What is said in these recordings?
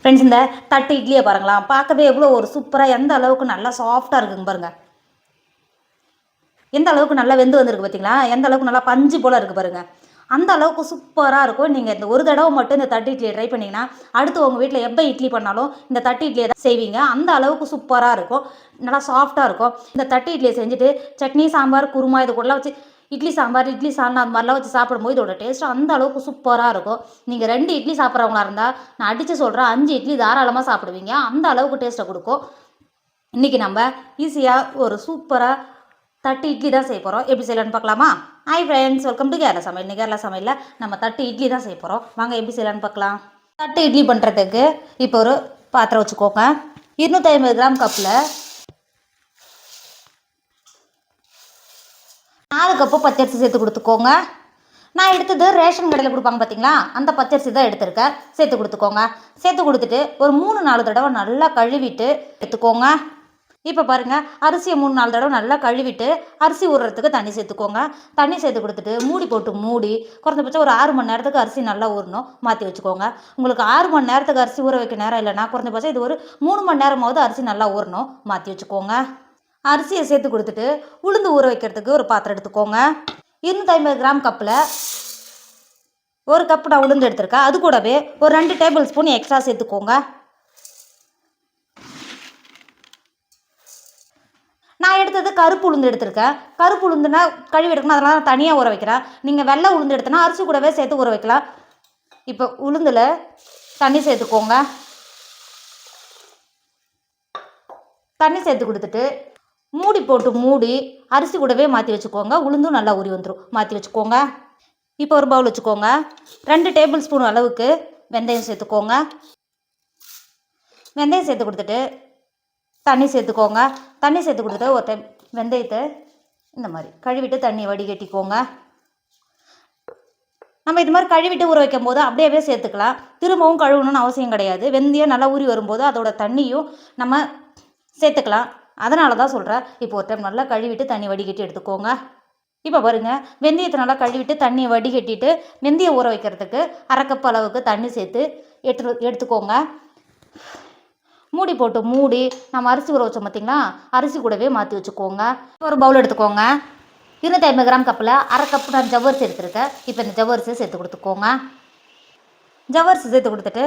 Friends இந்த தட்டு இட்லியை பாருங்களாம் பார்க்கவே எவ்வளோ ஒரு சூப்பராக எந்த அளவுக்கு நல்லா சாஃப்டாக இருக்குங்க பாருங்கள் எந்த அளவுக்கு நல்லா வெந்து வந்திருக்கு பார்த்தீங்களா? எந்த அளவுக்கு நல்லா பஞ்சு போல் இருக்குது பாருங்கள் அந்த அளவுக்கு சூப்பராக இருக்கும். நீங்கள் இந்த ஒரு தடவை மட்டும் இந்த தட்டு இட்லியை ட்ரை பண்ணிங்கன்னா அடுத்து உங்கள் வீட்டில் எப்போ இட்லி பண்ணாலும் இந்த தட்டு இட்லியை தான் செய்வீங்க. அந்த அளவுக்கு சூப்பராக இருக்கும். நல்லா சாஃப்டாக இருக்கும். இந்த தட்டு இட்லியை செஞ்சுட்டு சட்னி சாம்பார் குருமா இது கூடலாம் வச்சு இட்லி சாம்பார் இட்லி சால்னா அந்த மாதிரிலாம் வச்சு சாப்பிடும்போது இதோட டேஸ்ட் அந்த அளவுக்கு சூப்பராக இருக்கும். நீங்கள் ரெண்டு இட்லி சாப்பிட்றவங்களா இருந்தால் நான் அடித்து சொல்கிறேன் அஞ்சு இட்லி தாராளமாக சாப்பிடுவீங்க. அந்த அளவுக்கு டேஸ்ட்டை கொடுக்கும். இன்றைக்கி நம்ம ஈஸியாக ஒரு சூப்பராக தட்டு இட்லி தான் செய்ய போகிறோம் எப்படி செய்யலான்னு பார்க்கலாமா? Hi friends welcome to Kerala சமையல். இன்னைக்கு கேரளா சமையலில் நம்ம தட்டு இட்லி தான் செய்ய போகிறோம் வாங்க எப்படி செய்யலான்னு பார்க்கலாம். தட்டு இட்லி பண்ணுறதுக்கு இப்போ ஒரு பாத்திரம் வச்சுக்கோங்க. இருநூற்றி ஐம்பது கிராம் கப்பில் நாலு கப்பு பச்சரிசி சேர்த்து கொடுத்துக்கோங்க. நான் எடுத்தது ரேஷன் கடையில் கொடுப்பாங்க பார்த்தீங்களா அந்த பச்சரிசி தான் எடுத்திருக்கேன். சேர்த்து கொடுத்துக்கோங்க. சேர்த்து கொடுத்துட்டு ஒரு மூணு நாலு தடவை நல்லா கழுவிட்டு எடுத்துக்கோங்க. இப்போ பாருங்கள் அரிசியை மூணு நாலு தடவை நல்லா கழுவிட்டு அரிசி ஊறுறதுக்கு தண்ணி சேர்த்துக்கோங்க. தண்ணி சேர்த்து கொடுத்துட்டு மூடி போட்டு மூடி குறைஞ்சபட்சம் ஒரு ஆறு மணி நேரத்துக்கு அரிசி நல்லா ஊறணும். மாற்றி வச்சுக்கோங்க. உங்களுக்கு ஆறு மணி நேரத்துக்கு அரிசி ஊற வைக்க நேரம் இல்லைன்னா குறைஞ்சபட்சம் இது ஒரு மூணு மணி நேரமாவது அரிசி நல்லா ஊறணும். மாற்றி வச்சுக்கோங்க. அரிசியை சேர்த்து கொடுத்துட்டு உளுந்து ஊற வைக்கிறதுக்கு ஒரு பாத்திரம் எடுத்துக்கோங்க. இருநூற்றி ஐம்பது கிராம் கப்பில் ஒரு கப் நான் உளுந்து எடுத்திருக்கேன். அது கூடவே ஒரு ரெண்டு டேபிள் ஸ்பூன் எக்ஸ்ட்ரா சேர்த்துக்கோங்க. நான் எடுத்தது கருப்பு உளுந்து எடுத்திருக்கேன். கருப்பு உளுந்துனா கழுவி எடுக்கணும். அதெல்லாம் நான் தனியாக ஊற வைக்கிறேன். நீங்கள் வெள்ளை உளுந்து எடுத்தனா அரிசி கூடவே சேர்த்து ஊற வைக்கலாம். இப்போ உளுந்தில் தண்ணி சேர்த்துக்கோங்க. தண்ணி சேர்த்து கொடுத்துட்டு மூடி போட்டு மூடி அரிசி கூடவே மாற்றி வச்சுக்கோங்க. உளுந்தும் நல்லா ஊறி வந்துடும் மாற்றி வச்சுக்கோங்க. இப்போ ஒரு பவுல் வச்சுக்கோங்க. ரெண்டு டேபிள் ஸ்பூன் அளவுக்கு வெந்தயம் சேர்த்துக்கோங்க. வெந்தயம் சேர்த்து கொடுத்துட்டு தண்ணி சேர்த்துக்கோங்க. தண்ணி சேர்த்து கொடுத்துட்டு ஒரு டைம் வெந்தயத்தை இந்த மாதிரி கழுவிட்டு தண்ணி வடிகட்டிக்கோங்க. நம்ம இது மாதிரி கழுவிட்டு ஊற வைக்கும் போது அப்படியே சேர்த்துக்கலாம். திரும்பவும் கழுவணும்னு அவசியம் கிடையாது. வெந்தயம் நல்லா ஊறி வரும்போது அதோட தண்ணியும் நம்ம சேர்த்துக்கலாம். அதனால தான் சொல்கிறேன் இப்போ ஒரு டைம் நல்லா கழுவிட்டு தண்ணி வடிகட்டி எடுத்துக்கோங்க. இப்போ பாருங்கள் வெந்தயத்தை நல்லா கழுவிட்டு தண்ணியை வடிகட்டிட்டு வெந்தயம் ஊற வைக்கிறதுக்கு அரை அளவுக்கு தண்ணி சேர்த்து எடுத்து எடுத்துக்கோங்க. மூடி போட்டு மூடி நம்ம அரிசி ஊற வச்சோம் பார்த்தீங்களா அரிசி கூடவே மாற்றி வச்சுக்கோங்க. ஒரு பவுல் எடுத்துக்கோங்க. இருநூத்தி ஐம்பது கிராம் கப்பில் அரை கப்பு நான் ஜவ்வரிசி எடுத்துருக்கேன். இப்போ இந்த ஜவ்வரிசியை சேர்த்து கொடுத்துக்கோங்க. ஜவ்வரிசி சேர்த்து கொடுத்துட்டு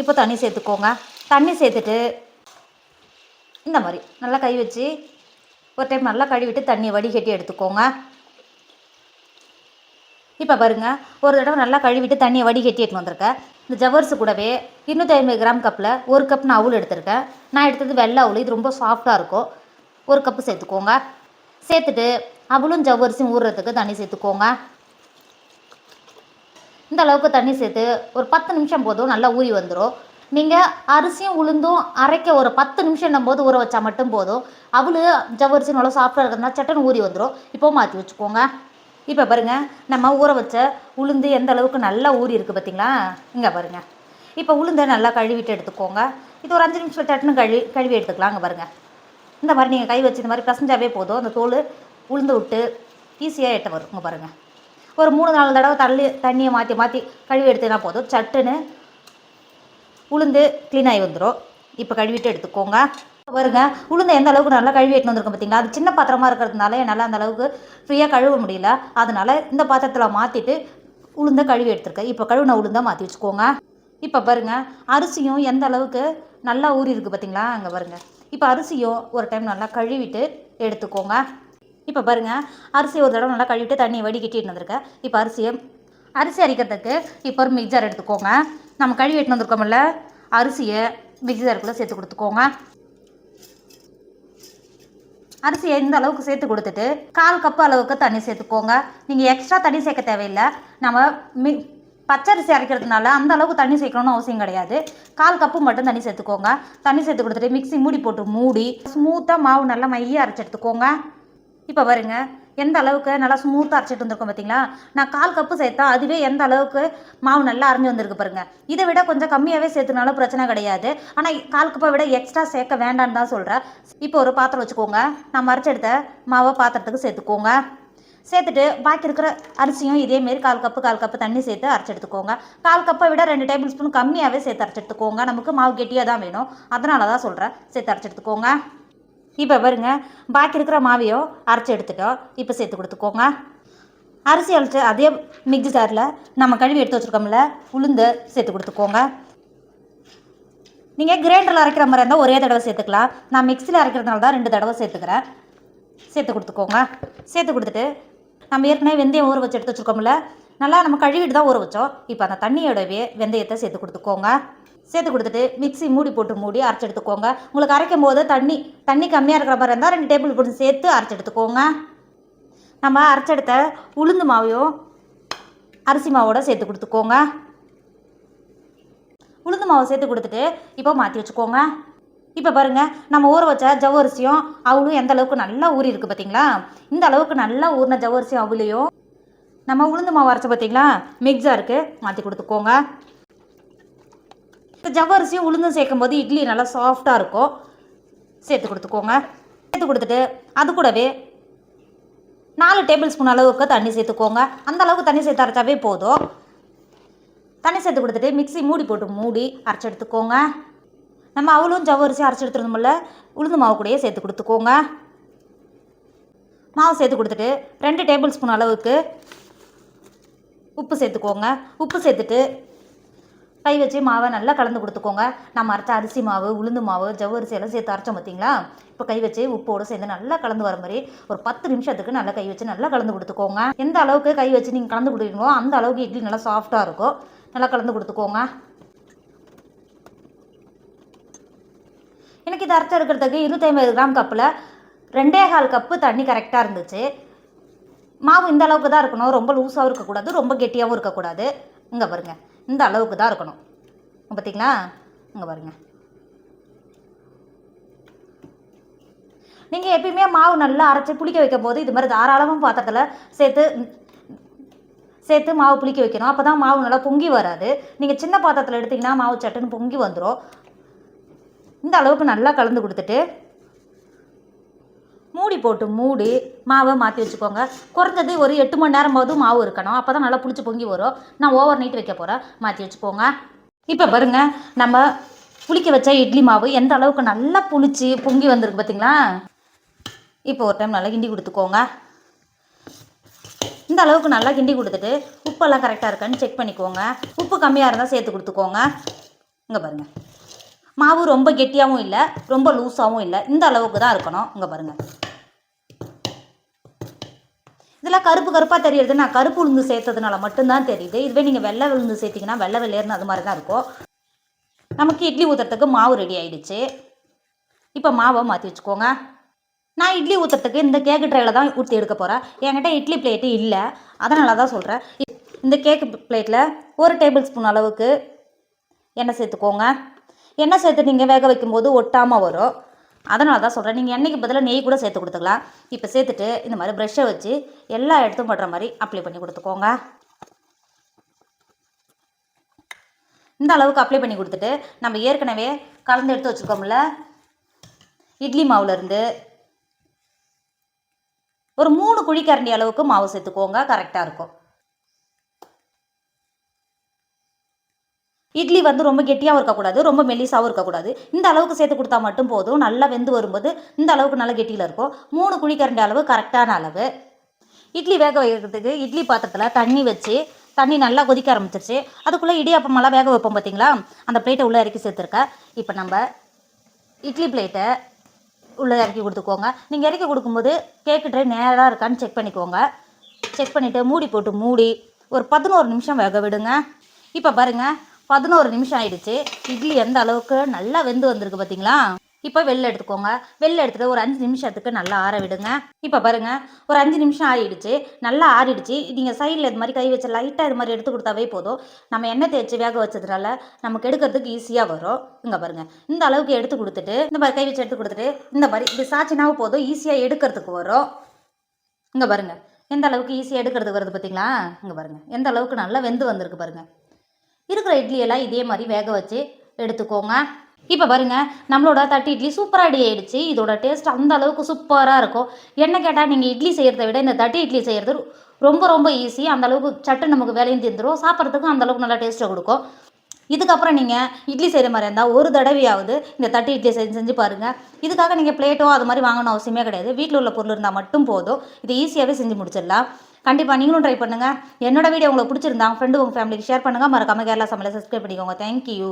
இப்போ தண்ணி சேர்த்துக்கோங்க. தண்ணி சேர்த்துட்டு இந்த மாதிரி. நல்லா கை வச்சு ஒரு டைம் நல்லா கழுவிட்டு தண்ணியை வடிகட்டி எடுத்துக்கோங்க. இப்போ பாருங்க ஒரு தடவை நல்லா கழுவிட்டு தண்ணியை வடிகட்டி எடுத்துன்னு வந்திருக்கேன். இந்த ஜவ்வரிசி கூடவே இருநூற்றி ஐம்பது கிராம் கப்பில் ஒரு கப் நான் அவுள் எடுத்திருக்கேன். நான் எடுத்தது வெள்ளை அவுள் இது ரொம்ப சாஃப்டாக இருக்கும். ஒரு கப்பு சேர்த்துக்கோங்க. சேர்த்துட்டு அவளும் ஜவ்வரிசியும் ஊறுறதுக்கு தண்ணி சேர்த்துக்கோங்க. இந்த அளவுக்கு தண்ணி சேர்த்து ஒரு பத்து நிமிஷம் போதும் நல்லா ஊறி வந்துடும் நீங்கள் அரிசியும் உளுந்தும் அரைக்க ஒரு பத்து நிமிஷம் போது ஊற வச்சா மட்டும் போதும். அவளு ஜவ்வரிசி நல்லா சாஃப்டாக இருக்கிறதுனா சட்டன்னு ஊறி வந்துடும் இப்போ மாற்றி வச்சுக்கோங்க. இப்போ பாருங்கள் நம்ம ஊற வச்ச உளுந்து எந்த அளவுக்கு நல்லா ஊறி இருக்குது பார்த்தீங்களா இங்கே பாருங்கள் இப்போ உளுந்தை நல்லா கழுவிட்டு எடுத்துக்கோங்க. இது ஒரு அஞ்சு நிமிஷம் சட்டுன்னு கழுவி கழுவி எடுத்துக்கலாம் அங்கே பாருங்கள் இந்த மாதிரி நீங்கள் கை வச்சு இந்த மாதிரி பசஞ்சாவே போதும். அந்த தோல் உளுந்து விட்டு ஈஸியாக எட்ட வரும் இங்கே பாருங்கள் ஒரு மூணு நாலு தடவை தள்ளி தண்ணியை மாற்றி மாற்றி கழுவி எடுத்தீங்கன்னா போதும். சட்டுன்னு உளுந்து க்ளீன் ஆகி வந்துடும் இப்போ கழுவிட்டு எடுத்துக்கோங்க. பாருங்க உளுந்து எந்த அளவுக்கு நல்லா கழுவி எட்டு வந்திருக்கும் பார்த்தீங்களா அது சின்ன பாத்திரமா இருக்கிறதுனால என்னால் அந்த அளவுக்கு ஃப்ரீயாக கழுவ முடியல. அதனால இந்த பாத்திரத்தில் மாற்றிட்டு உளுந்தை கழுவி எடுத்துருக்கேன். இப்போ கழுவின உளுந்தை மாற்றி வச்சுக்கோங்க. இப்போ பாருங்க அரிசியும் எந்த அளவுக்கு நல்லா ஊறி இருக்குது பார்த்தீங்களா அங்கே பாருங்க. இப்போ அரிசியும் ஒரு டைம் நல்லா கழுவிட்டு எடுத்துக்கோங்க. இப்போ பாருங்க அரிசி ஒரு தடவை நல்லா கழுவிட்டு தண்ணி வடிகட்டிட்டு வந்திருக்கேன். இப்போ அரிசியை அரிசி அரைக்கிறதுக்கு இப்போ ஒரு மிக்சர் எடுத்துக்கோங்க. நம்ம கழுவி எடுத்து வந்திருக்கோம்ல அரிசியை மிக்சருக்குள்ளே சேர்த்து கொடுத்துக்கோங்க. அரிசியை இந்த அளவுக்கு சேர்த்து கொடுத்துட்டு கால் கப்பு அளவுக்கு தண்ணி சேர்த்துக்கோங்க. நீங்கள் எக்ஸ்ட்ரா தண்ணி சேர்க்க தேவையில்லை. நம்ம மி பச்சரிசி அரைக்கிறதுனால அந்த அளவுக்கு தண்ணி சேர்க்கணும்னு அவசியம் கிடையாது. கால் கப்பு மட்டும் தண்ணி சேர்த்துக்கோங்க. தண்ணி சேர்த்து கொடுத்துட்டு மிக்ஸி மூடி போட்டு மூடி ஸ்மூத்தாக மாவு நல்லா மைய அரைச்சி எடுத்துக்கோங்க. இப்போ பாருங்கள் எந்த அளவுக்கு நல்லா ஸ்மூத்தாக அரைச்சிட்டு வந்திருக்கோம் பார்த்தீங்களா நான் கால் கப்பு சேர்த்தா அதுவே எந்த அளவுக்கு மாவு நல்லா அரைஞ்சு வந்திருக்கு பாருங்க. இதை விட கொஞ்சம் கம்மியாகவே சேர்த்துனாலும் பிரச்சனை கிடையாது. ஆனால் கால் கப்பை விட எக்ஸ்ட்ரா சேர்க்க வேண்டான்னு தான் சொல்கிறேன் இப்போ ஒரு பாத்திரம் வச்சுக்கோங்க. நான் மறைச்செடுத்த மாவை பாத்திரத்துக்கு சேர்த்துக்கோங்க. சேர்த்துட்டு பாக்கி இருக்கிற அரிசியும் இதேமாரி கால் கப்பு கால் கப்பு தண்ணி சேர்த்து அரைச்சி எடுத்துக்கோங்க. கால் கப்பை விட ரெண்டு டேபிள் ஸ்பூன் கம்மியாகவே சேர்த்து அரைச்சி எடுத்துக்கோங்க. நமக்கு மாவு கெட்டியாக தான் வேணும். அதனால தான் சொல்கிறேன் சேர்த்து அரைச்சி எடுத்துக்கோங்க. இப்போ பாருங்க பாக்கி இருக்கிற மாவையும் அரைச்சி எடுத்துட்டோம் இப்போ சேர்த்து கொடுத்துக்கோங்க. அரிசி அரைச்சி அதே மிக்ஸி ஜாரில் நம்ம கழுவி எடுத்து வச்சுருக்கோம்ல உளுந்து சேர்த்து கொடுத்துக்கோங்க. நீங்கள் கிரைண்டரில் அரைக்கிற மாதிரி இருந்தால் ஒரே தடவை சேர்த்துக்கலாம். நான் மிக்ஸியில் அரைக்கிறதுனால தான் ரெண்டு தடவை சேர்த்துக்கிறேன். சேர்த்து கொடுத்துக்கோங்க. சேர்த்து கொடுத்துட்டு நம்ம ஏற்கனவே வெந்தயம் ஊற வச்சு எடுத்து வச்சுருக்கோம்ல நல்லா நம்ம கழுவிட்டு தான் ஊற வச்சோம். இப்போ அந்த தண்ணியோடவே வெந்தயத்தை சேர்த்து கொடுத்துக்கோங்க. சேர்த்து கொடுத்துட்டு மிக்ஸி மூடி போட்டு மூடி அரைச்சி எடுத்துக்கோங்க. உங்களுக்கு அரைக்கும் போது தண்ணி தண்ணி கம்மியாக இருக்கிற மாதிரி இருந்தால் ரெண்டு டேபிள் ஸ்பூன் சேர்த்து அரைச்சி எடுத்துக்கோங்க. நம்ம அரைச்செடுத்த உளுந்து மாவையும் அரிசி மாவோட சேர்த்து கொடுத்துக்கோங்க. உளுந்து மாவை சேர்த்து கொடுத்துட்டு இப்போ மாற்றி வச்சுக்கோங்க. இப்போ பாருங்க நம்ம ஊற வச்ச ஜவ்வரிசியும் அவளும் எந்த அளவுக்கு நல்லா ஊறி இருக்குது பார்த்தீங்களா இந்த அளவுக்கு நல்லா ஊறின ஜவ்வரிசியும் அவளையும் நம்ம உளுந்து மாவு அரைச்ச பார்த்தீங்களா மிக்ஸாக இருக்குது மாற்றி கொடுத்துக்கோங்க. ஜவ்வரிசியும் உளுந்தும் சேர்க்கும் போது இட்லி நல்லா சாஃப்டாக இருக்கும். சேர்த்து கொடுத்துக்கோங்க. சேர்த்து கொடுத்துட்டு அது கூடவே நாலு டேபிள் ஸ்பூன் அளவுக்கு தண்ணி சேர்த்துக்கோங்க. அந்த அளவுக்கு தண்ணி சேர்த்து அரைச்சாவே போதும். தண்ணி சேர்த்து கொடுத்துட்டு மிக்ஸி மூடி போட்டு மூடி அரைச்சி எடுத்துக்கோங்க. நம்ம அவளும் ஜவ்வரிசி அரைச்சி எடுத்துருந்தோம்ல உளுந்து மாவு கூடயே சேர்த்து கொடுத்துக்கோங்க. மாவு சேர்த்து கொடுத்துட்டு ரெண்டு டேபிள் ஸ்பூன் அளவுக்கு உப்பு சேர்த்துக்கோங்க. உப்பு சேர்த்துட்டு கை வச்சு மாவை நல்லா கலந்து கொடுத்துக்கோங்க. நம்ம அரைச்ச அரிசி மாவு உளுந்து மாவு ஜவ்வரிசி எல்லாம் சேர்த்து அரைச்சோம் பார்த்தீங்களா இப்போ கை வச்சு உப்போடு சேர்ந்து நல்லா கலந்து வர மாதிரி ஒரு பத்து நிமிஷத்துக்கு நல்லா கை வச்சு நல்லா கலந்து கொடுத்துக்கோங்க. எந்த அளவுக்கு கை வச்சு நீங்கள் கலந்து கொடுக்குறீங்களோ அந்த அளவுக்கு இட்லி நல்லா சாஃப்டாக இருக்கும். நல்லா கலந்து கொடுத்துக்கோங்க. எனக்கு இது அரைச்சி எடுக்கிறதுக்கு இருபத்தைம்பது கிராம் கப்பில் ரெண்டே கால் கப்பு தண்ணி கரெக்டாக இருந்துச்சு. மாவு இந்த அளவுக்கு தான் இருக்கணும். ரொம்ப லூஸாகவும் இருக்கக்கூடாது. ரொம்ப கெட்டியாகவும் இருக்கக்கூடாது. இங்கே பாருங்கள் இந்த அளவுக்கு தான் இருக்கணும். பார்த்தீங்களா இங்கே பாருங்க. நீங்கள் எப்பயுமே மாவு நல்லா அரைச்சி புளிக்க வைக்கும் போது இது மாதிரி தாராளமாக பாத்திரத்தில் சேர்த்து சேர்த்து மாவு புளிக்க வைக்கணும். அப்போ தான் மாவு நல்லா பொங்கி வராது. நீங்கள் சின்ன பாத்திரத்தில் எடுத்திங்கன்னா மாவு சட்டுன்னு பொங்கி வந்துடும் இந்த அளவுக்கு நல்லா கலந்து கொடுத்துட்டு மூடி போட்டு மூடி மாவை மாற்றி வச்சுக்கோங்க. குறைஞ்சது ஒரு எட்டு மணி நேரமாவது மாவு இருக்கணும். அப்போ தான் நல்லா புளிச்சு பொங்கி வரும். நான் ஓவர் நைட் வைக்க போகிறேன் மாற்றி வச்சுக்கோங்க. இப்போ பாருங்க நம்ம புளிக்க வச்ச இட்லி மாவு எந்த அளவுக்கு நல்லா புளிச்சு பொங்கி வந்திருக்கு பார்த்தீங்களா இப்போ ஒரு டைம் நல்லா கிண்டி கொடுத்துக்கோங்க. இந்த அளவுக்கு நல்லா கிண்டி கொடுத்துட்டு உப்பெல்லாம் கரெக்டாக இருக்கான்னு செக் பண்ணிக்கோங்க. உப்பு கம்மியாக இருந்தால் சேர்த்து கொடுத்துக்கோங்க. இங்கே பாருங்கள் மாவு ரொம்ப கெட்டியாகவும் இல்லை ரொம்ப லூஸாகவும் இல்லை. இந்த அளவுக்கு தான் இருக்கணும். இங்கே பாருங்கள் இதெல்லாம் கருப்பு கருப்பாக தெரியுது நான் கருப்பு உளுந்து சேர்த்ததுனால மட்டும்தான் தெரியுது. இதுவே நீங்கள் வெள்ளை உளுந்து சேர்த்திங்கன்னா வெள்ளை வெள்ளையர்னு அது மாதிரி தான் இருக்கும். நமக்கு இட்லி ஊற்றுறதுக்கு மாவு ரெடி ஆயிடுச்சு. இப்போ மாவை மாற்றி வச்சுக்கோங்க. நான் இட்லி ஊற்றுறதுக்கு இந்த கேக்கு ட்ரையில் தான் ஊற்றி எடுக்க போகிறேன் என்கிட்ட இட்லி பிளேட்டு இல்லை. அதனால தான் சொல்கிறேன் இந்த கேக்கு பிளேட்டில் ஒரு டேபிள் ஸ்பூன் அளவுக்கு எண்ணெய் சேர்த்துக்கோங்க. எண்ணெய் சேர்த்து நீங்கள் வேக வைக்கும்போது ஒட்டாமல் வரும். அதனால தான் சொல்கிறேன் நீங்கள் எண்ணெய்க்கு பதிலாக நெய் கூட சேர்த்து கொடுத்துக்கலாம். இப்போ சேர்த்துட்டு இந்த மாதிரி ப்ரெஷ்ஷை வச்சு எல்லா இடத்தும் படுற மாதிரி அப்ளை பண்ணி கொடுத்துக்கோங்க. இந்த அளவுக்கு அப்ளை பண்ணி கொடுத்துட்டு நம்ம ஏற்கனவே கலந்து எடுத்து வச்சுருக்கோம்ல. இட்லி மாவுலேருந்து ஒரு மூணு குழிக்கரண்டி அளவுக்கு மாவு சேர்த்துக்கோங்க. கரெக்டாக இருக்கும். இட்லி வந்து ரொம்ப கெட்டியாகவும் இருக்கக்கூடாது ரொம்ப மெல்லிசாகவும் இருக்கக்கூடாது. இந்த அளவுக்கு சேர்த்து கொடுத்தா மட்டும் போதும். நல்லா வெந்து வரும்போது இந்த அளவுக்கு நல்ல கெட்டியில் இருக்கும். மூணு குழிக்கரண்டி அளவு கரெக்டான அளவு. இட்லி வேக வைக்கிறதுக்கு இட்லி பாத்திரத்தில் தண்ணி வச்சு தண்ணி நல்லா கொதிக்க ஆரம்பிச்சிருச்சு. அதுக்குள்ளே இடியாப்பமெல்லாம் வேக வைப்போம் பார்த்தீங்களா அந்த பிளேட்டை உள்ளே இறக்கி சேர்த்துருக்கேன் இப்போ நம்ம இட்லி பிளேட்டை உள்ளே இறக்கி கொடுத்துக்கோங்க. நீங்கள் இறக்கி கொடுக்கும்போது கேக்கு ட்ரை நேராக இருக்கான்னு செக் பண்ணிக்கோங்க. செக் பண்ணிவிட்டு மூடி போட்டு மூடி ஒரு பதினோரு நிமிஷம் வேக விடுங்க. இப்போ பாருங்கள் பதினோரு நிமிஷம் ஆயிடுச்சு. இட்லி எந்த அளவுக்கு நல்லா வெந்து வந்திருக்கு பார்த்தீங்களா இப்போ வெளில எடுத்துக்கோங்க. வெளில எடுத்துட்டு ஒரு அஞ்சு நிமிஷத்துக்கு நல்லா ஆற விடுங்க. இப்போ பாருங்க. ஒரு அஞ்சு நிமிஷம் ஆறிடுச்சு நல்லா ஆறிடுச்சு. நீங்கள் சைடில் இது மாதிரி கை வச்சு லைட்டாக இது மாதிரி எடுத்து கொடுத்தாவே போதும். நம்ம எண்ணெய் தேய்ச்சி வேக வச்சதுனால நமக்கு எடுக்கிறதுக்கு ஈஸியாக வரும். இங்கே பாருங்க. இந்த அளவுக்கு எடுத்து கொடுத்துட்டு இந்த மாதிரி கை வச்சு எடுத்து கொடுத்துட்டு இந்த மாதிரி இப்படி சாச்சினாவும் போதும். ஈஸியாக எடுக்கிறதுக்கு வரும். இங்கே பாருங்க. எந்த அளவுக்கு ஈஸியாக எடுக்கிறதுக்கு வருது பார்த்தீங்களா இங்கே பாருங்க. எந்த அளவுக்கு நல்லா வெந்து வந்திருக்கு பாருங்க. இருக்கிற இட்லியெல்லாம் இதே மாதிரி வேக வச்சு எடுத்துக்கோங்க. இப்போ பாருங்க நம்மளோட தட்டு இட்லி சூப்பராக அடி ஆயிடுச்சு. இதோட டேஸ்ட் அந்த அளவுக்கு சூப்பராக இருக்கும். என்ன கேட்டால் நீங்கள் இட்லி செய்கிறத விட இந்த தட்டு இட்லி செய்கிறது ரொம்ப ரொம்ப ஈஸி அந்த அளவுக்கு சட்டு நமக்கு வேலையும் தீர்ந்துடும் சாப்பிட்றதுக்கும் அந்த அளவுக்கு நல்லா டேஸ்ட்டை கொடுக்கும். இதுக்கப்புறம் நீங்கள் இட்லி செய்கிற மாதிரி இருந்தால் ஒரு தடவையாவது இந்த தட்டு இட்லி செஞ்சு செஞ்சு பாருங்கள் இதுக்காக நீங்கள் பிளேட்டோ அது மாதிரி வாங்கணும் அவசியமே கிடையாது. வீட்டில் உள்ள பொருள் இருந்தால் மட்டும் போதும். இது ஈஸியாகவே செஞ்சு முடிச்சிடலாம். கண்டிப்பாக நீங்களும் ட்ரை பண்ணுங்கள் என்னோட வீடியோ உங்களுக்கு பிடிச்சிருந்தா ஃப்ரெண்டு உங்கள் ஃபேமிலிக்கு ஷேர் பண்ணுங்கள் மறக்காமல் கேரளா சமையலை சப்ஸ்கிரைப் பண்ணிக்கோங்க. தேங்க்யூ